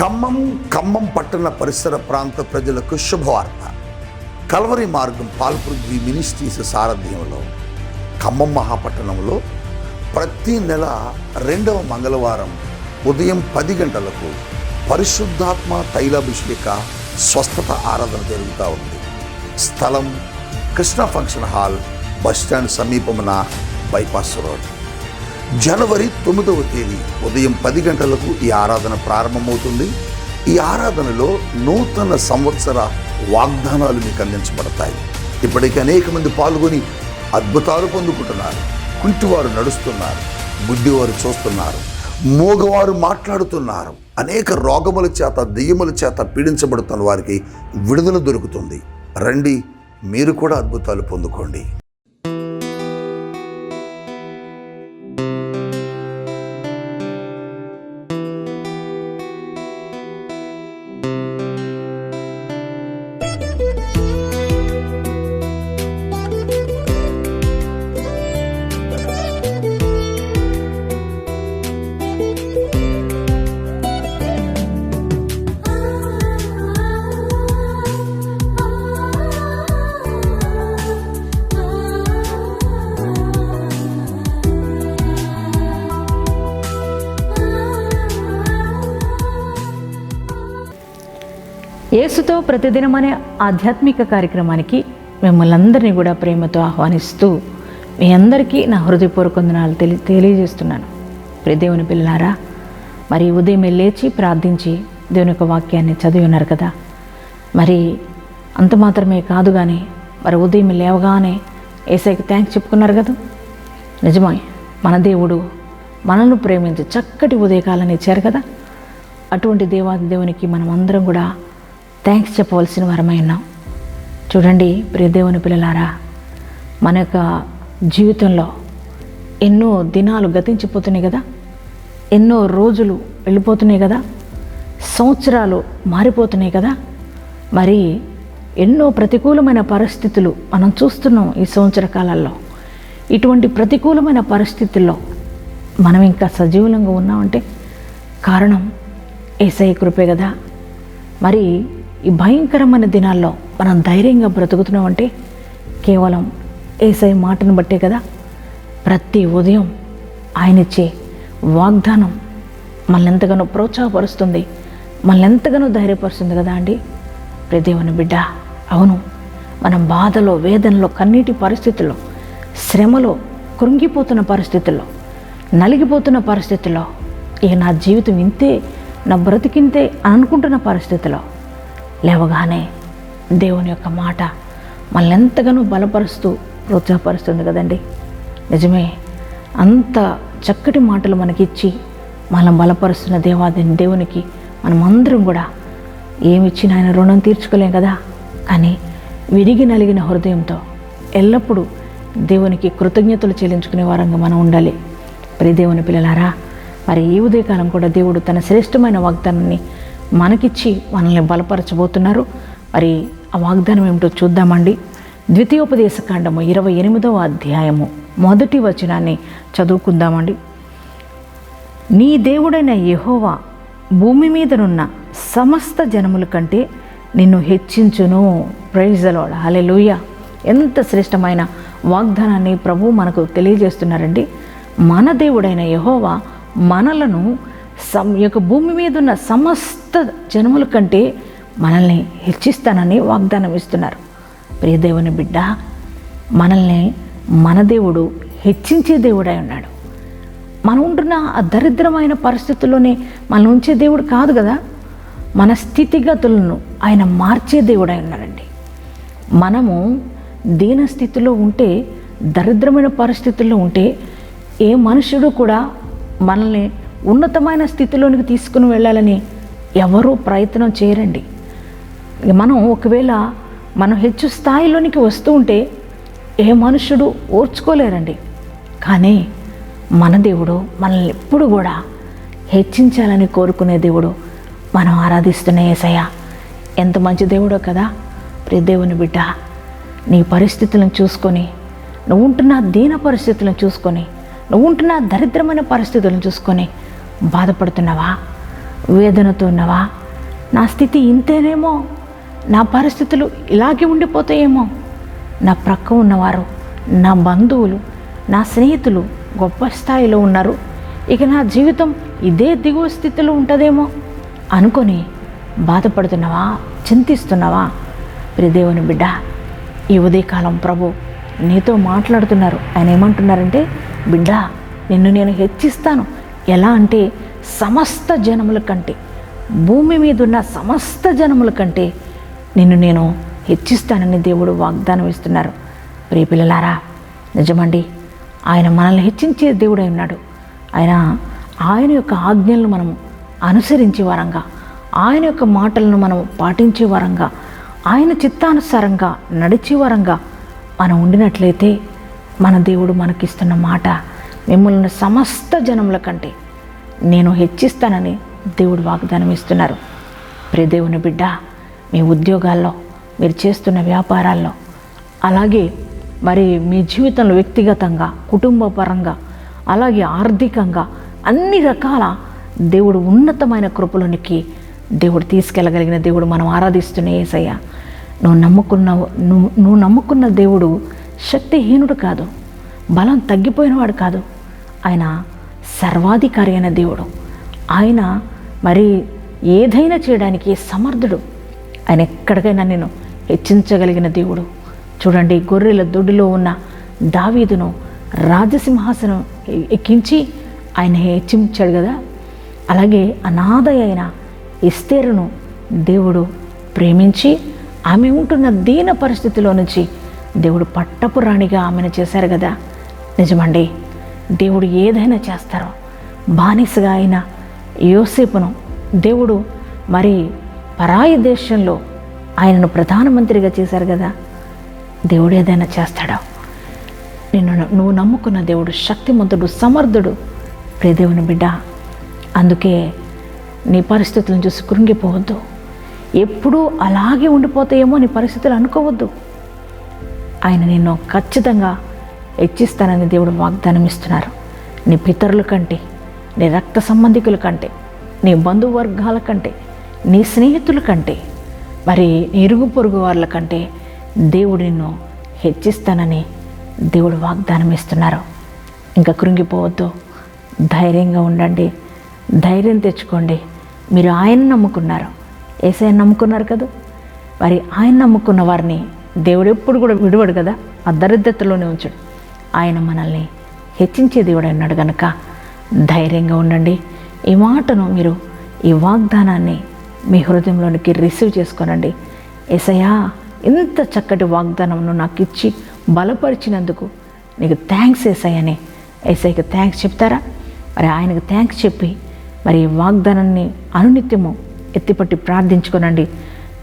ఖమ్మం ఖమ్మం పట్టణ పరిసర ప్రాంత ప్రజలకు శుభవార్త. కల్వరి మార్గం పాల్పృథ్వీ మినిస్ట్రీస్ సారథ్యంలో ఖమ్మం మహాపట్టణంలో ప్రతి నెల రెండవ మంగళవారం ఉదయం పది గంటలకు పరిశుద్ధాత్మ తైలాభిషేక స్వస్థత ఆరాధన జరుగుతూ ఉంది. స్థలం Krishna function hall bus stand సమీపమున bypass road. జనవరి తొమ్మిదవ తేదీ ఉదయం పది గంటలకు ఈ ఆరాధన ప్రారంభమవుతుంది. ఈ ఆరాధనలో నూతన సంవత్సర వాగ్దానాలు మీకు అందించబడతాయి. ఇప్పటికీ అనేక మంది పాల్గొని అద్భుతాలు పొందుకుంటున్నారు. కుంటివారు నడుస్తున్నారు. బుద్ధివారు చూస్తున్నారు. మూగవారు మాట్లాడుతున్నారు. అనేక రోగముల చేత దెయ్యముల చేత పీడించబడుతున్న వారికి విడుదల దొరుకుతుంది. రండి మీరు కూడా అద్భుతాలు పొందుకోండి. యేసుతో ప్రతిదినం అనే ఆధ్యాత్మిక కార్యక్రమానికి మిమ్మల్ని అందరినీ కూడా ప్రేమతో ఆహ్వానిస్తూ మీ అందరికీ నా హృదయపూర్వక వందనాలు తెలి తెలియజేస్తున్నాను. ప్రియ దేవుని పిల్లారా మరి ఉదయమే లేచి ప్రార్థించి దేవుని యొక్క వాక్యాన్ని చదివి ఉన్నారు కదా? మరి అంత మాత్రమే కాదు కానీ మరి ఉదయం లేవగానే ఏసైకి థ్యాంక్స్ చెప్పుకున్నారు కదా? నిజమే మన దేవుడు మనల్ని ప్రేమించి చక్కటి ఉదయకాలాన్ని ఇచ్చారు కదా? అటువంటి దేవాది దేవునికి మనం అందరం కూడా థ్యాంక్స్ చెప్పవలసిన వరమై ఉన్నాం. చూడండి ప్రియదేవుని పిల్లలారా మన యొక్క జీవితంలో ఎన్నో దినాలు గతించిపోతున్నాయి కదా? ఎన్నో రోజులు వెళ్ళిపోతున్నాయి కదా? సంవత్సరాలు మారిపోతున్నాయి కదా? మరి ఎన్నో ప్రతికూలమైన పరిస్థితులు మనం చూస్తున్నాం ఈ సంవత్సర కాలాల్లో. ఇటువంటి ప్రతికూలమైన పరిస్థితుల్లో మనం ఇంకా సజీవులంగా ఉన్నామంటే కారణం ఏసఐ కృపే కదా? మరి ఈ భయంకరమైన దినాల్లో మనం ధైర్యంగా బ్రతుకుతున్నామంటే కేవలం ఏసై మాటను బట్టే కదా. ప్రతి ఉదయం ఆయన ఇచ్చే వాగ్దానం మనల్ని ఎంతగానో ప్రోత్సాహపరుస్తుంది మనల్ని ఎంతగానో ధైర్యపరుస్తుంది కదా అండి. ప్రదేవుని బిడ్డ అవును మనం బాధలో వేదనలో కన్నీటి పరిస్థితుల్లో శ్రమలో కృంగిపోతున్న పరిస్థితుల్లో నలిగిపోతున్న పరిస్థితుల్లో ఇక నా జీవితం ఇంతే నా బ్రతికింతే అని అనుకుంటున్న పరిస్థితిలో లేవగానే దేవుని యొక్క మాట మనల్ని ఎంతగానో బలపరుస్తూ ప్రోత్సాహపరుస్తుంది కదండి. నిజమే అంత చక్కటి మాటలు మనకిచ్చి మనం బలపరుస్తున్న దేవాది దేవునికి మనం అందరం కూడా ఏమిచ్చిన ఆయన రుణం తీర్చుకోలేం కదా. కానీ విరిగి నలిగిన హృదయంతో ఎల్లప్పుడూ దేవునికి కృతజ్ఞతలు చెల్లించుకునే వారంగా మనం ఉండాలి. ప్రియ దేవుని పిల్లలారా మరి ఈ ఉదయకాలం కూడా దేవుడు తన శ్రేష్టమైన వాగ్దానాన్ని మనకిచ్చి మనల్ని బలపరచబోతున్నారు. మరి ఆ వాగ్దానం ఏమిటో చూద్దామండి. ద్వితీయోపదేశ కాండము ఇరవై ఎనిమిదవ అధ్యాయము మొదటి వచనాన్ని చదువుకుందామండి. నీ దేవుడైన యహోవా భూమి మీదనున్న సమస్త జనముల కంటే నిన్ను హెచ్చించును. ప్రైజలోడ అలవాడు హలెలూయ ఎంత శ్రేష్టమైన వాగ్దానాన్ని ప్రభు మనకు తెలియజేస్తున్నారండి. మన దేవుడైన యహోవా మనలను సమ్ యొక్క భూమి మీద ఉన్న సమస్త జనముల కంటే మనల్ని హెచ్చిస్తానని వాగ్దానం ఇస్తున్నారు. ప్రియదేవుని బిడ్డ మనల్ని మన దేవుడు హెచ్చించే దేవుడై ఉన్నాడు. మనం ఉంటున్న ఆ దరిద్రమైన పరిస్థితుల్లోనే మనం ఉంచే దేవుడు కాదు కదా? మన స్థితిగతులను ఆయన మార్చే దేవుడై ఉన్నాడండి. మనము దీన స్థితిలో ఉంటే దరిద్రమైన పరిస్థితుల్లో ఉంటే ఏ మనుషుడు కూడా మనల్ని ఉన్నతమైన స్థితిలోనికి తీసుకుని వెళ్ళాలని ఎవరూ ప్రయత్నం చేయరండి. మనం ఒకవేళ మనం హెచ్చు స్థాయిలోనికి వస్తూ ఉంటే ఏ మనుషుడు ఓర్చుకోలేరండి. కానీ మన దేవుడు మనల్ని ఎప్పుడు కూడా హెచ్చించాలని కోరుకునే దేవుడు మనం ఆరాధిస్తున్న ఏసయ్య. ఎంత మంచి దేవుడో కదా. ప్రియ దేవుని బిడ్డ నీ పరిస్థితులను చూసుకొని నువ్వు ఉంటున్న దీన పరిస్థితులను చూసుకొని నువ్వు ఉంటున్న దరిద్రమైన పరిస్థితులను చూసుకొని బాధపడుతున్నావా? వేదనతో ఉన్నావా? నా స్థితి ఇంతేనేమో? నా పరిస్థితులు ఇలాగే ఉండిపోతాయేమో? నా ప్రక్క ఉన్నవారు నా బంధువులు నా స్నేహితులు గొప్ప స్థాయిలో ఉన్నారు. ఇక నా జీవితం ఇదే దిగువ స్థితిలో ఉంటుందేమో? అనుకొని బాధపడుతున్నావా? చింతిస్తున్నావా? ప్రియదేవుని బిడ్డ ఈ ఉదయకాలం ప్రభు నీతో మాట్లాడుతున్నారు. ఆయన ఏమంటున్నారంటే బిడ్డ నిన్ను నేను హెచ్చిస్తాను. ఎలా అంటే సమస్త జనముల కంటే భూమి మీద ఉన్న సమస్త జనముల కంటే నిన్ను నేను హెచ్చిస్తానని దేవుడు వాగ్దానం ఇస్తున్నారు. ప్రియపిల్లలారా నిజమండి ఆయన మనల్ని హెచ్చించే దేవుడై ఉన్నాడు. ఆయన ఆయన యొక్క ఆజ్ఞలను మనము అనుసరించే వరంగా ఆయన యొక్క మాటలను మనం పాటించే వరంగా ఆయన చిత్తానుసారంగా నడిచే వరంగా మనం ఉండినట్లయితే మన దేవుడు మనకిస్తున్న మాట మిమ్మల్ని సమస్త జనముల కంటే నేను హెచ్చిస్తానని దేవుడు వాగ్దానం ఇస్తున్నారు. ప్రియ దేవుని బిడ్డ మీ ఉద్యోగాల్లో మీరు చేస్తున్న వ్యాపారాల్లో అలాగే మరి మీ జీవితంలో వ్యక్తిగతంగా కుటుంబపరంగా అలాగే ఆర్థికంగా అన్ని రకాల దేవుడు ఉన్నతమైన కృపలోనికి దేవుడు తీసుకెళ్ళగలిగిన దేవుడు మనం ఆరాధిస్తున్న ఏసయ్య. నువ్వు నమ్ముకున్న నువ్వు నువ్వు నమ్ముకున్న దేవుడు శక్తిహీనుడు కాదు బలం తగ్గిపోయినవాడు కాదు. ఆయన సర్వాధికారి అయిన దేవుడు. ఆయన మరి ఏదైనా చేయడానికి సమర్థుడు. ఆయన ఎక్కడికైనా నేను హెచ్చించగలిగిన దేవుడు. చూడండి గొర్రెల దొడ్డిలో ఉన్న దావీదును రాజసింహాసనం ఎక్కించి ఆయన హెచ్చించాడు కదా? అలాగే అనాథ అయిన ఇస్తేరును దేవుడు ప్రేమించి ఆమె ఉంటున్న దీన పరిస్థితిలో నుంచి దేవుడు పట్టపు రాణిగా ఆమెను చేశారు కదా? నిజమండి. దేవుడు ఏదైనా చేస్తారో. బానిసగా అయిన యోసేపును దేవుడు మరి పరాయి దేశంలో ఆయనను ప్రధానమంత్రిగా చేశారు కదా. దేవుడు ఏదైనా చేస్తాడో? నిన్ను నువ్వు నమ్ముకున్న దేవుడు శక్తిమంతుడు సమర్థుడు ప్రియ దేవుని బిడ్డ. అందుకే నీ పరిస్థితులను చూసి కృంగిపోవద్దు. ఎప్పుడూ అలాగే ఉండిపోతాయేమో నీ పరిస్థితులు అనుకోవద్దు. ఆయన నిన్ను ఖచ్చితంగా హెచ్చిస్తానని దేవుడు వాగ్దానం ఇస్తున్నారు. నీ పితరుల కంటే నీ రక్త సంబంధికుల కంటే నీ బంధువర్గాల కంటే నీ స్నేహితుల కంటే మరి ఇరుగు పొరుగు వాళ్ళ కంటే దేవుడు నిన్ను హెచ్చిస్తానని దేవుడు వాగ్దానం ఇస్తున్నారు. ఇంకా కృంగిపోవద్దు. ధైర్యంగా ఉండండి. ధైర్యం తెచ్చుకోండి. మీరు ఆయన నమ్ముకున్నారు. ఏసఐ నమ్ముకున్నారు కదా? మరి ఆయన నమ్ముకున్న వారిని దేవుడు ఎప్పుడు కూడా విడవడు కదా? ఆ దరిద్రతలోనే ఉంచడు. ఆయన మనల్ని హెచ్చించే దేవుడు అన్నాడు కనుక ధైర్యంగా ఉండండి. ఈ మాటను మీరు ఈ వాగ్దానాన్ని మీ హృదయంలోనికి రిసీవ్ చేసుకోనండి. ఎసయా ఇంత చక్కటి వాగ్దానంను నాకు ఇచ్చి బలపరిచినందుకు నీకు థ్యాంక్స్ ఏసయ్యని. ఏసైకి థ్యాంక్స్ చెప్తారా? మరి ఆయనకు థ్యాంక్స్ చెప్పి మరి ఈ వాగ్దానాన్ని అనునిత్యము ఎత్తిపట్టి ప్రార్థించుకోనండి.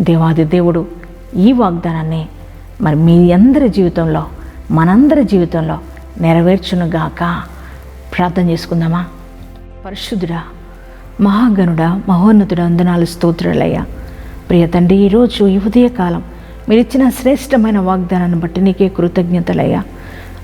దేవాది దేవుడు ఈ వాగ్దానాన్ని మరి మీ అందరి జీవితంలో మనందరి జీవితంలో నెరవేర్చునుగాక. ప్రార్థన చేసుకుందామా? పరిశుద్ధుడా మహాగనుడ మహోన్నతుడా వందనాలు స్తోత్రాలయ్యా. ప్రియ తండ్రి ఈరోజు ఈ ఉదయకాలం మీరిచ్చిన శ్రేష్టమైన వాగ్దానాన్ని బట్టి నీకే కృతజ్ఞతలయ్యా.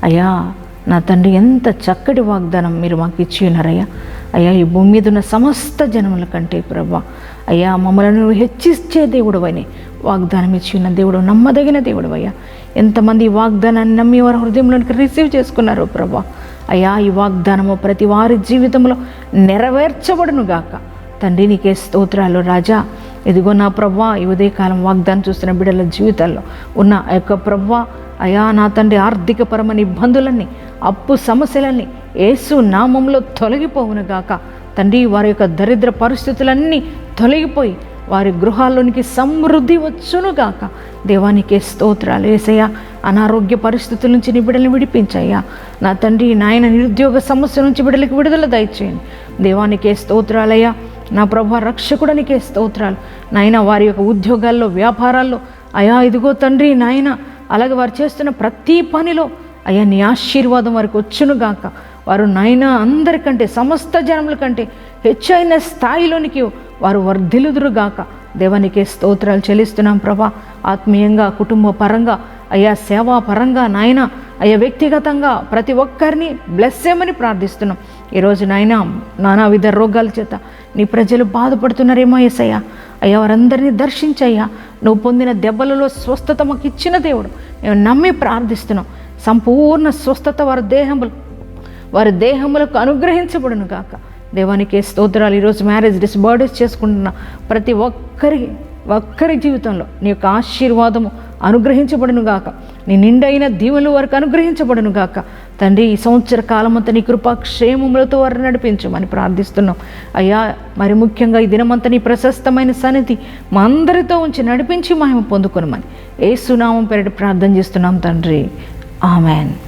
అయ్యా నా తండ్రి ఎంత చక్కటి వాగ్దానం మీరు మాకు ఇచ్చి ఉన్నారయ్యా. అయ్యా ఈ భూమి మీద ఉన్న సమస్త జనముల కంటే ప్రభా అయ్యా మమ్మలను నువ్వు హెచ్చిచ్చే దేవుడు అని వాగ్దానం ఇచ్చి ఉన్న దేవుడు నమ్మదగిన దేవుడు అయ్యా. ఎంతమంది ఈ వాగ్దానాన్ని నమ్మి వారి హృదయంలోనికి రిసీవ్ చేసుకున్నారు ప్రభా. అయ్యా ఈ వాగ్దానము ప్రతి వారి జీవితంలో నెరవేర్చబడును గాక తండ్రి నీకే స్తోత్రాలు రాజా. ఇదిగో నా ప్రవ్వా ఈ ఉదయకాలం వాగ్దానం చూస్తున్న బిడ్డల జీవితాల్లో ఉన్న ఆ యొక్క ప్రవ్వా అయా నా తండ్రి ఆర్థికపరమైన ఇబ్బందులన్నీ అప్పు సమస్యలన్నీ ఏసు నామంలో తొలగిపోవును గాక తండ్రి వారి యొక్క దరిద్ర పరిస్థితులన్నీ తొలగిపోయి వారి గృహాల్లోనికి సమృద్ధి వచ్చునుగాక. దేవానికే స్తోత్రాలు వేసయ్యా అనారోగ్య పరిస్థితుల నుంచి నీ బిడ్డలను విడిపించయ్యా. నా తండ్రి నాయన నిరుద్యోగ సమస్య నుంచి బిడ్డలకు విడుదల దయచేయండి. దేవానికే స్తోత్రాలయ్యా. నా ప్రభా రక్షకుడనికే స్తోత్రాలు. నాయన వారి యొక్క ఉద్యోగాల్లో వ్యాపారాల్లో అయా ఇదిగో తండ్రి నాయన అలాగే వారు చేస్తున్న ప్రతి పనిలో అయ్యా నీ ఆశీర్వాదం వారికి వచ్చునుగాక. వారు నాయన అందరికంటే సమస్త జనముల కంటే హెచ్చైన స్థాయిలోనికి వారు వర్ధిలుదురుగాక దేవానికే స్తోత్రాలు చెల్లిస్తున్నాం ప్రభా. ఆత్మీయంగా కుటుంబ పరంగా అయ్యా సేవా పరంగా నాయన అయ్యా వ్యక్తిగతంగా ప్రతి ఒక్కరిని బ్లెస్ చేయమని ప్రార్థిస్తున్నాం. ఈరోజు నాయన నానావిధ రోగాల చేత నీ ప్రజలు బాధపడుతున్నారేమో ఏసయ్యా. అయ్యా వారందరినీ దర్శించయ్యా. నువ్వు పొందిన దెబ్బలలో స్వస్థత మాకు ఇచ్చిన దేవుడు. మేము నమ్మి ప్రార్థిస్తున్నాం. సంపూర్ణ స్వస్థత వారి దేహములు వారి దేహములకు అనుగ్రహించబడును గాక. దేవానికి స్తోత్రాలు. ఈరోజు మ్యారేజ్ డేస్ చేసుకుంటున్న ప్రతి ఒక్కరి ఒక్కరి జీవితంలో నీ యొక్క ఆశీర్వాదము అనుగ్రహించబడును గాక. నీ నిండైన దీవులు వారికి అనుగ్రహించబడును గాక. తండ్రి ఈ సంవత్సర కాలమంతా నీ కృపాక్షేమములతో వారిని నడిపించమని ప్రార్థిస్తున్నాం. అయ్యా మరి ముఖ్యంగా ఈ దినమంతా నీ ప్రశస్తమైన సన్నిధి మా అందరితో ఉంచి నడిపించి మేము పొందుకునమని ఏ సునామం పెరటి ప్రార్థన చేస్తున్నాం తండ్రి. ఆమెన్.